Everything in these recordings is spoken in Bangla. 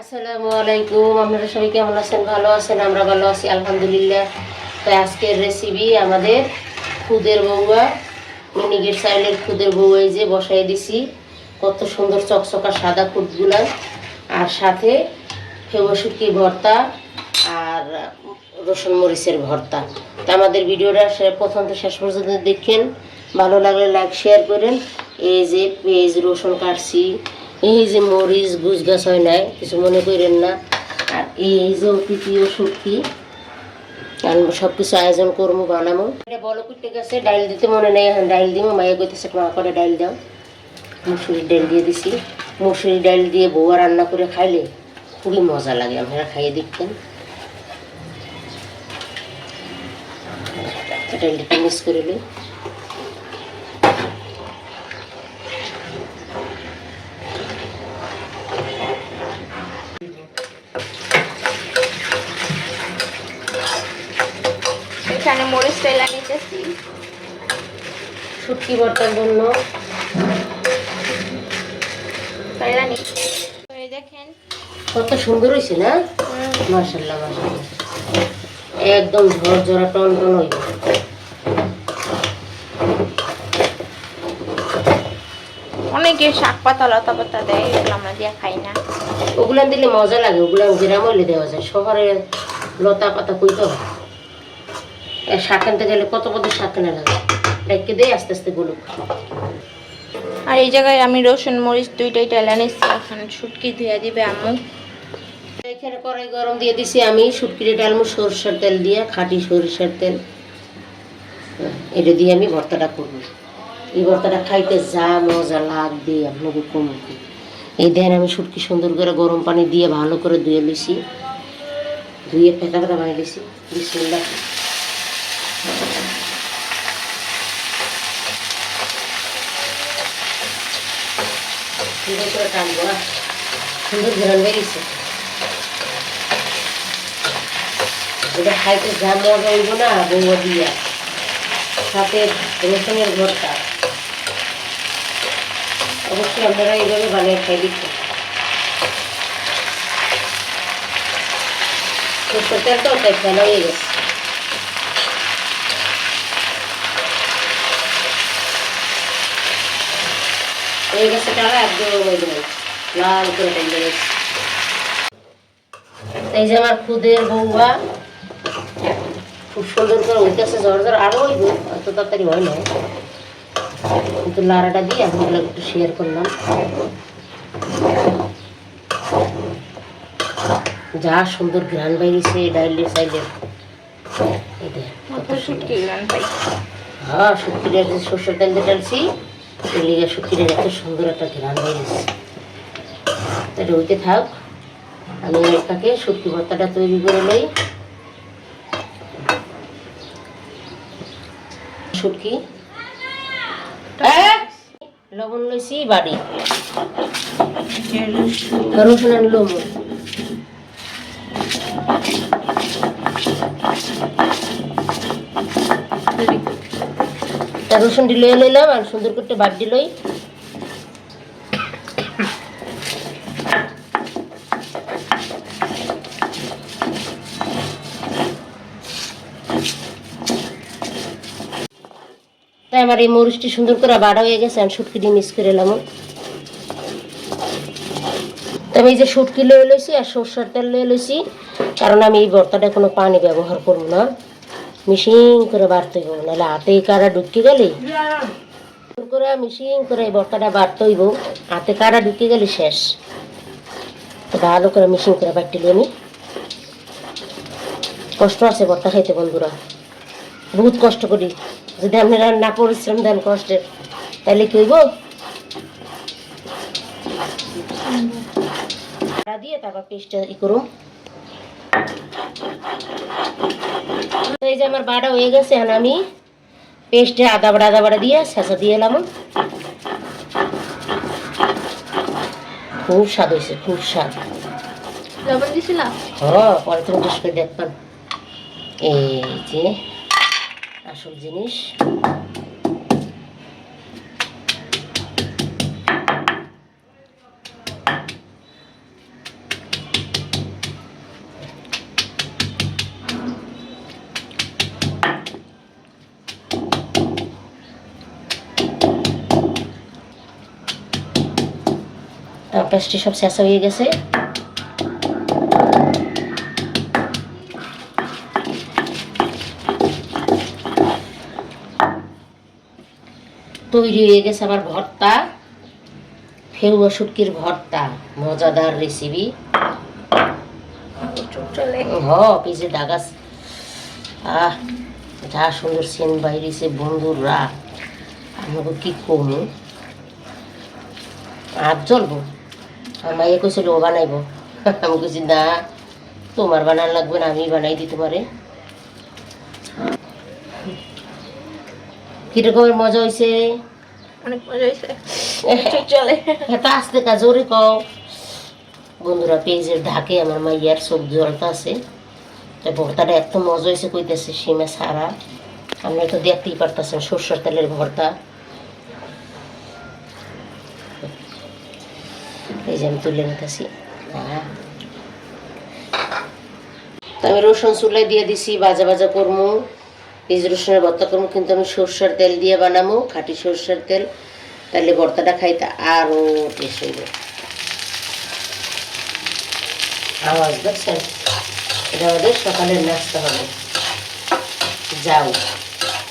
আসসালামু আলাইকুম, আপনারা সবাই কেমন আছেন? ভালো আছেন? আমরা ভালো আছি, আলহামদুলিল্লাহ। তো আজকের রেসিপি আমাদের খুদের বউয়া মিনিগের সাইলের খুদের বউয়া যে বসাই দিছি। কত সুন্দর চকচকা সাদা খুদগুলা। আর সাথে ফেবশুটকি ভর্তা আর রসুন মরিচের ভর্তা। তো আমাদের ভিডিওটা প্রথম থেকে শেষ পর্যন্ত দেখেন। ভালো লাগলে লাইক শেয়ার করেন। এই যে পেঁয়াজ, রসুন কাটছি। এই যে মরিচ, গুছ গাছ হয় নাই, কিছু মনে করেন না। আর এই যে তৃতীয় শুটকি আমি সব কিছু আয়োজন করব, বানাবো। এটা বলো কুটে গেছে, ডাইল দিতে মনে নেই, এখন ডাইল দিব মায়ে কইতেছে, মা, করে ডাইল দাও। মুসুরির ডাইল দিয়ে দিছি। মুসুরির ডাইল দিয়ে বউয়া রান্না করে খাইলে খুবই মজা লাগে, আপনারা খাইয়ে দেখতেন ডাইলটা মিক্স করে লই। শুটকি ভর্তার জন্য। দেখেন। কত সুন্দর হয়েছে না? মার্শাল্লাহ মার্শাল্লাহ একদম ঝরঝরা টন টন হইব। অনেকে শাক পাতা লতা পাতা দেয় এগুলো আমরা দিয়ে খাই না। ওগুলা দিলে মজা লাগে ওগুলা গ্রাম হইলে দেওয়া যায়। শহরে লতা পাতা কইতে হয়। এ শাক আনতে গেলে কত কত শাক কেনা লাগে ডাইকে দেয় আস্তে আস্তে গুলুক। আর এই জায়গায় আমি রসুন মরিচ দুইটাই তেলা নিচ্ছি এখন শুটকি ধুয়ে দিবে আম্মু। এখানে কড়াই গরম দিয়ে দিছি আমি শুটকিরে ডালমু সরষের তেল দিয়ে খাঁটি সরিষার তেল। এটা দিয়ে আমি ভর্তাটা করব। এই ভর্তাটা খাইতে যা মজা লাগবে আপনাকে কমবে এই দেন আমি শুটকি সুন্দর করে গরম পানি দিয়ে ভালো করে ধুয়ে লিছি ধুয়ে ফেটা ফেটা বানিয়ে লিছি বিসমিল্লাহ। সুন্দর করে টানবো, না? সুন্দর ঘেরান বেরিয়েছে এটা খাইতে যা মজা না বৌয়া দিয়া? সাথে রসুনের ভর্তা। অবশ্যই আপনারা এইভাবে বানিয়ে খাই দিচ্ছেন সরষের তেলটাও তাই ফেলা গেছে। হয়ে গেছে টাকা একদম লাল করে গেছে এই যে আমার খুদের বউয়া খুব সুন্দর করে উঠতেছে জ্বর জ্বর আরও হইব এত তাড়াতাড়ি হয় না। কিন্তু লাড়াটা দিয়ে আপনাগুলো একটু শেয়ার করলাম। যা সুন্দর ঘ্রাণ বাইরেছে ডাইলের সাইডের এই পাই হ্যাঁ শুক্তিটা যে সর্ষের তেল দিয়ে ডালছি এই এত সুন্দর একটা ঘ্রাণ বাইরেছে তাহলে ওইতে থাক আমি এটাকে শুটকি ভর্তাটা তৈরি করে লই শুটকি। লবণ লইছি বাড়ি রসুন লবণ। রসুন দিলে লইলাম আর সুন্দর করে বাদ দিলই। তাই আমার এই মরিচটি সুন্দর করে বাড়া হয়ে গেছে, আমি শুটকি দিয়ে মিক্স করে এলাম তো আমি এই যে শুটকি লয়ে লইছি আর সর্ষের তেল লয়ে লইছি, কারণ আমি এই ভর্তাটা কোনো পানি ব্যবহার করব না। মিশিং করে বাড়তে হবে নাহলে হাতে কারা ঢুকে গেলে? করে মিশিং করে এই ভর্তাটা বাড়তে হইব, হাতে কারা ঢুকে গেলে শেষ। ভালো করে মিশিং করে বাড়তে আমি। কষ্ট আছে ভর্তা খাইতে বন্ধুরা। বহুত কষ্ট করি। যদি আপনারা না পরিশ্রম দেন কষ্টের, তাহলে কি হইব? দিয়ে তারপর পেস্টটা ই করুন। এই যে আমার বাড়া হয়ে গেছে এখন আমি পেস্টে আদা বাড়া আদা বাড়া দিয়ে শেষা দিয়ে এলাম। খুব স্বাদ হয়েছে খুব স্বাদ। লবণ দিছিলাম হ্যাঁ পরে তুমি টেস্ট করে দেখবেন এই যে আসল জিনিস। পেস্টে সব শেষা হয়ে গেছে। তৈরি হয়ে গেছে আমার ভর্তা। ফেউয়া শুটকির ভর্তা মজাদার রেসিপি হ পিছে ডাগাস আহ যা সুন্দর সেন বাইরেছে বন্ধুরা। আমাকে কি কমু আর জ্বলবো আমার মাইয়া কইছিল ও বানাইবো? আমি কইছি না তোমার বানান লাগবে না আমি বানাই দিই তোমারে। কিরকমের মজা হয়েছে অনেক মজা হয়েছে চলে এটা আসতে কও। বন্ধুরা পেঁয়াজের ঢাকে আমার মাইয়ার জলটা আছে। তা ভর্তাটা এত মজা হয়েছে কইতেছে সীমা সারা আপনারা তো দেখতেই পারতেছেন সর্ষের তেলের ভর্তা। এই যে আমি তুলে নিতেছি। হ্যাঁ। আমি রসুন চুলাই দিয়ে দিছি, ভাজা ভাজা করমু। পেঁয়াজ রসুনের ভর্তা করমু, কিন্তু আমি সর্ষের তেল দিয়ে বানামু, খাঁটি সর্ষের তেল। তাহলে ভর্তাটা খাইতে আরও টেস্ট হইব। আওয়াজ দেখছেন? এটা আমাদের সকালের নাস্তা হবে। যাও।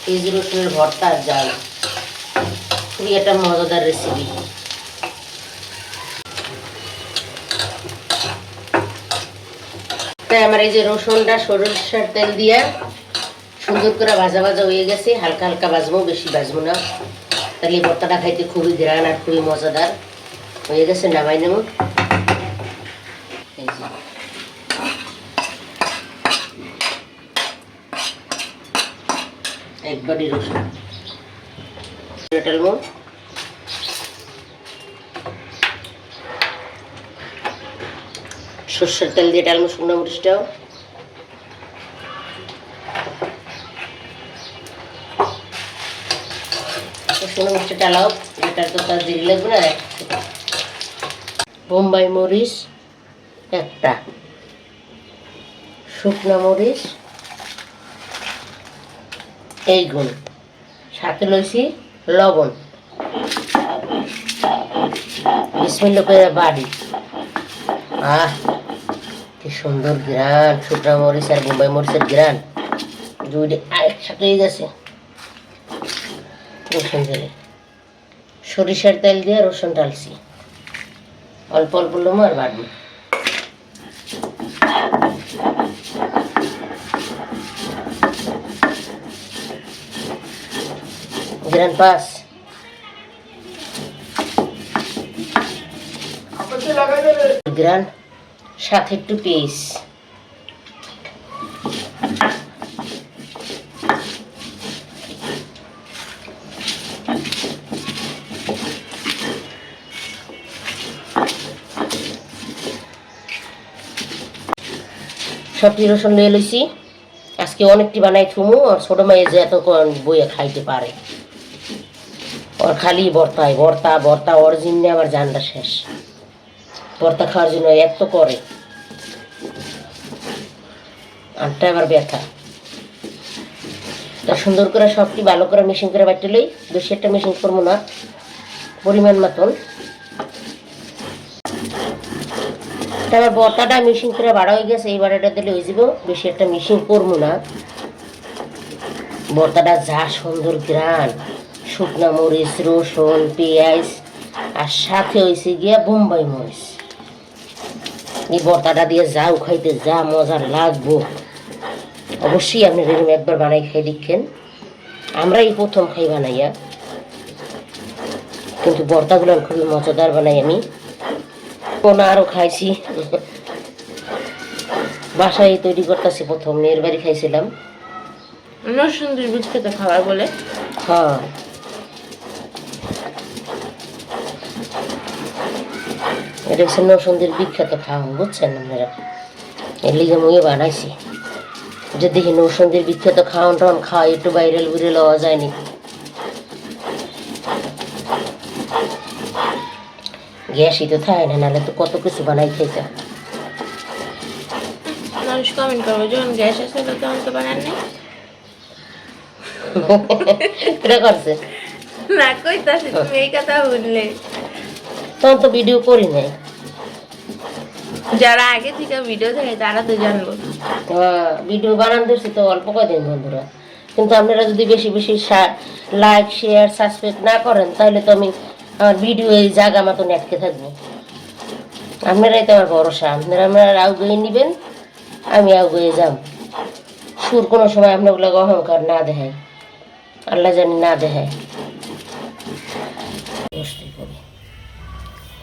পেঁয়াজ রসুনের ভর্তা, যাও। খুবই একটা মজাদার রেসিপি তাই আমার এই যে রসুনটা, সরষের তেল দিয়ে সুন্দর করে ভাজা ভাজা হয়ে গেছে। হালকা হালকা ভাজবো, বেশি ভাজবো না। তাহলে এই ভর্তাটা খাইতে খুবই গ্রান আর খুবই মজাদার। হয়ে গেছে, নামাই নেব। একবারই রসুন। ডালবো সর্ষের তেল দিয়ে ডালবো শুকনো মরিচটাও শুকনো মরিচটা ডালাও, এটার তো তার দেরি লাগবে না বোম্বাই মরিচ একটা। শুকনো মরিচ এই গুণ। সাথে লইছি লবণ। বিসমিল্লা করে বাড়ি। আহ। কি সুন্দর গ্রান শুকনো মরিচ আর বোম্বাই মরিচের গ্রান দুইটা একসাথে গেছে। রসুন তেলে। সরিষার তেল দিয়ে রসুন ডালছি অল্প অল্প লোমো আর বাড়বো গ্রান পাস গ্রান সাথে একটু পেঁয়াজ। সবটি রসুন নিয়ে লইছি? আজকে অনেকটি বানাই থুমু, আর ছোট মাইয়ে যে এত বইয়ে খাইতে পারে। ওর খালি বর্তায় বর্তা বর্তা অরিজিন আমার জানটা শেষ। বর্তা খাওয়ার জন্য এত করে। আটটা আবার ব্যথা তা সুন্দর করে সবটি ভালো করে মেশিন করে বাটতে লই বেশি একটা মেশিন করব না। পরিমাণ মতন। তারপর বর্তাটা মেশিন করে বাড়া হয়ে গেছে এই বাড়াটা দিলে হয়ে যাব। বেশি একটা মেশিন করব না। বর্তাটা যা সুন্দর গ্রান। শুকনা মরিচ, রসুন, পেঁয়াজ, আর সাথে হয়েছে গিয়া বোম্বাই মরিচ। এই বর্তাটা দিয়ে যাও, খাইতে যা মজা লাগবো। অবশ্যই আপনি এরকম একবার বানাই খাই দেখেন আমরা এই প্রথম খাই বানাইয়া। কিন্তু বর্তাগুলো খুবই মজাদার বানাই আমি। কোনা আরও খাইছি। বাসায় তৈরি করতেছি প্রথম মেয়ের বাড়ি খাইছিলাম। নরসিংদীর বীজ খেতে খাবার বলে। হ্যাঁ। এটা হচ্ছে নরসন্দির বিখ্যাত খাওয়া বুঝছেন আপনারা? এর লিগে মুয়ে বানাইছি। যে দেখি নরসন্দির বিখ্যাত খাওয়ান টাওয়ান খাওয়া একটু বাইরেল বুড়ে লওয়া যায়নি। গ্যাসই তো থাকে না নাহলে তো কত কিছু বানাই খাইতে মানুষ কমেন্ট করব যখন গ্যাস আসছিল তখন তো বানান নাই। এটা করছে। না কইতাছি তুমি এই কথা বললে। তখন তো ভিডিও করি নাই। যারা আগে থেকে ভিডিও দেখে, তারা তো জানব। ভিডিও বানান দিচ্ছি তো অল্প কদিন বন্ধুরা। কিন্তু আপনারা যদি বেশি বেশি লাইক শেয়ার সাবস্ক্রাইব না করেন, তাহলে তো আমি আমার ভিডিও এই জায়গা মতন আটকে থাকব। আপনারাই তো আমার ভরসা। আপনারা আপনারা আউগয়ে নেবেন, আমি আউগয়ে যাম। সুর কোনো সময় আপনাগুলো অহংকার না দেখায়। আল্লাহ জানি না দেখায়।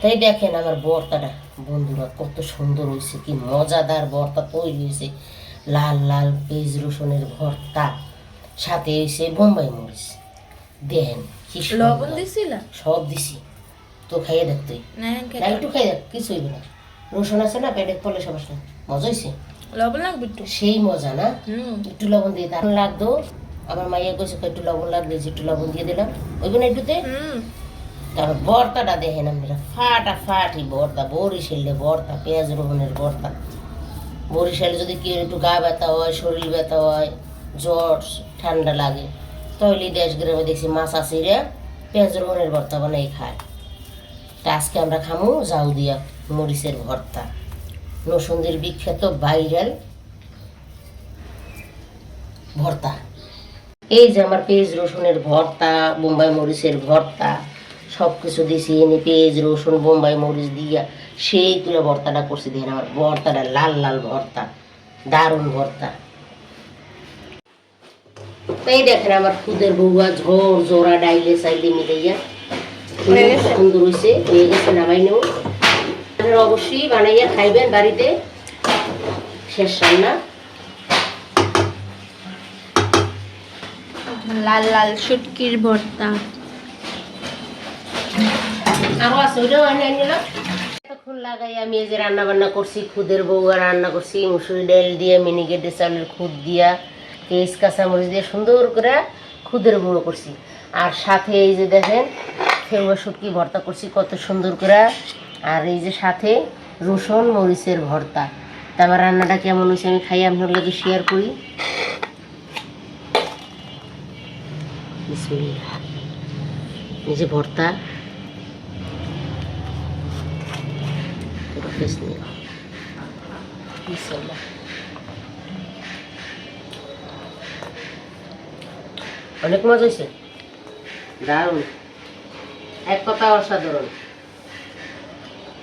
তাই দেখেন আমার বর্তাটা। বন্ধুরা কত সুন্দর হয়েছে কি মজাদার ভর্তা তৈরি হয়েছে লাল লাল পেঁয়াজ রসুনের ভর্তা। সাথে হয়েছে বোম্বাই মরিচ। দেন কি। লবণ দিছিল? সব দিছি। তো খাইয়ে দেখ তুই। একটু খাই দেখ কিছু হইবে না। রসুন আছে না পেটে পড়লে সমস্যা। মজা হয়েছে লবণ লাগবে একটু? সেই মজা না? একটু লবণ দিয়ে তার লাগতো। আমার মাইয়া কইছে একটু লবণ লাগবে একটু লবণ দিয়ে দিলাম। ওইবে না একটুতে? হুম। তারপর ভর্তাটা দেখেন আপনারা ফাটা ফাটি ভর্তা বরিশালে ভর্তা পেঁয়াজ রোহনের ভর্তা বরিশালে যদি কেউ একটু গা ব্যথা হয়, শরীর ব্যথা হয়, জ্বর, ঠান্ডা লাগে, তাহলে দেশ গ্রামে দেখছি মাছ আসিরে পেঁয়াজ রোহনের ভর্তা বানাই খায়। তা আজকে আমরা খামু জাউ দিয়া মরিচের ভর্তা। নসুন্দির বিখ্যাত ভাইরাল ভর্তা। এই যে আমার পেঁয়াজ রসুনের ভর্তা, বোম্বাই মরিচের ভর্তা সব কিছু দিছি এনে পেঁয়াজ রসুন বোম্বাই মরিচ দিয়া সেই তুলে ভর্তাটা করছি। দেখেন আমার ভর্তাটা লাল লাল ভর্তা দারুণ ভর্তা। তাই দেখেন আমার খুদের বউয়া ঝোর জোড়া ডাইলে সাইলে মিলাইয়া সুন্দর হয়েছে হয়ে গেছে নামাই নেব। আপনারা অবশ্যই বানাইয়া খাইবেন বাড়িতে। শেষ রান্না। লাল লাল শুটকির ভর্তা। আরও আছে এতক্ষণ লাগাই আমি এই যে রান্না বান্না করছি, খুদের বউয়া রান্না করছি মুসুরি ডাল দিয়ে মিনিকেটে চালের খুদ দিয়া পেঁয়াজ কাঁচামরিচ দিয়ে, সুন্দর করে খুদের গুঁড়ো করছি। আর সাথে এই যে দেখেন খেউয়া শুটকি ভর্তা করছি, কত সুন্দর করে। আর এই যে সাথে রসুন, মরিচের ভর্তা। তা রান্নাটা কেমন হয়েছে আমি খাই, আপনার লোকে শেয়ার করি। এই যে ভর্তা। অনেক মজা হয়েছে দারুণ এক কথা অসাধারণ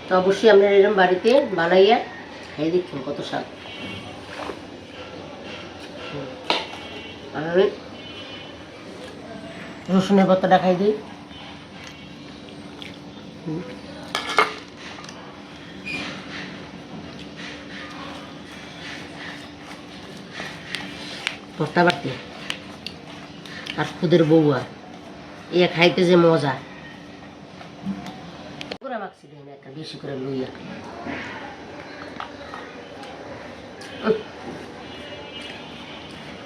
তো অবশ্যই আপনারা এরকম বাড়িতে বানাইয়া খাই দেখছেন কত স্বাদ। আমি রসুনের পাতাটা খাই দিই হুম। ভর্তা বাড়তি আর খুদের বউয়া ইয়া খাইতে যে মজা। বেশি করে লইয়া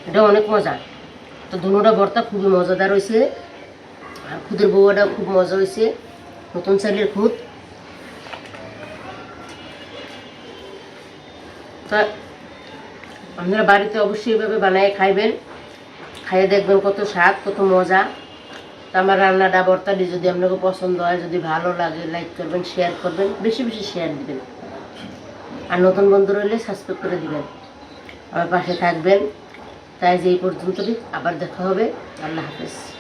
এটা অনেক মজা। তো দুটোটা ভর্তা খুবই মজাদার হয়েছে আর খুদের বউয়াটা খুব মজা হয়েছে নতুন চাইলের খুদ। তা আপনারা বাড়িতে অবশ্যই এভাবে বানিয়ে খাইবেন। খাইয়ে দেখবেন কত স্বাদ, কত মজা। তো আমার রান্নাটা, বর্তাটি যদি আপনাকে পছন্দ হয়, যদি ভালো লাগে লাইক করবেন শেয়ার করবেন, বেশি বেশি শেয়ার দিবেন। আর নতুন বন্ধু রইলে সাবস্ক্রাইব করে দিবেন। আমার পাশে থাকবেন। তাই যে এই পর্যন্তই, আবার দেখা হবে। আল্লাহ হাফেজ।